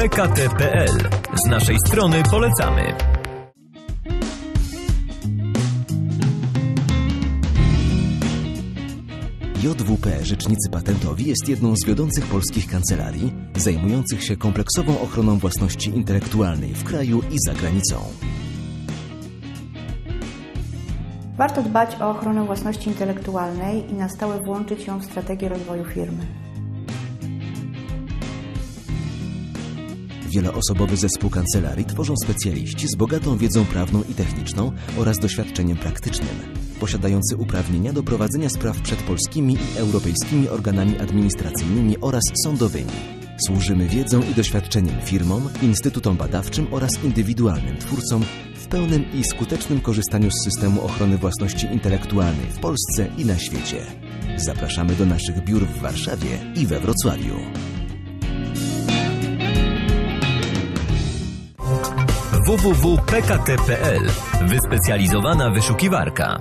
www.pkt.pl. Z naszej strony polecamy. JWP Rzecznicy Patentowi jest jedną z wiodących polskich kancelarii zajmujących się kompleksową ochroną własności intelektualnej w kraju i za granicą. Warto dbać o ochronę własności intelektualnej i na stałe włączyć ją w strategię rozwoju firmy. Wieloosobowy zespół kancelarii tworzą specjaliści z bogatą wiedzą prawną i techniczną oraz doświadczeniem praktycznym, posiadający uprawnienia do prowadzenia spraw przed polskimi i europejskimi organami administracyjnymi oraz sądowymi. Służymy wiedzą i doświadczeniem firmom, instytutom badawczym oraz indywidualnym twórcom w pełnym i skutecznym korzystaniu z systemu ochrony własności intelektualnej w Polsce i na świecie. Zapraszamy do naszych biur w Warszawie i we Wrocławiu. www.pkt.pl. Wyspecjalizowana wyszukiwarka.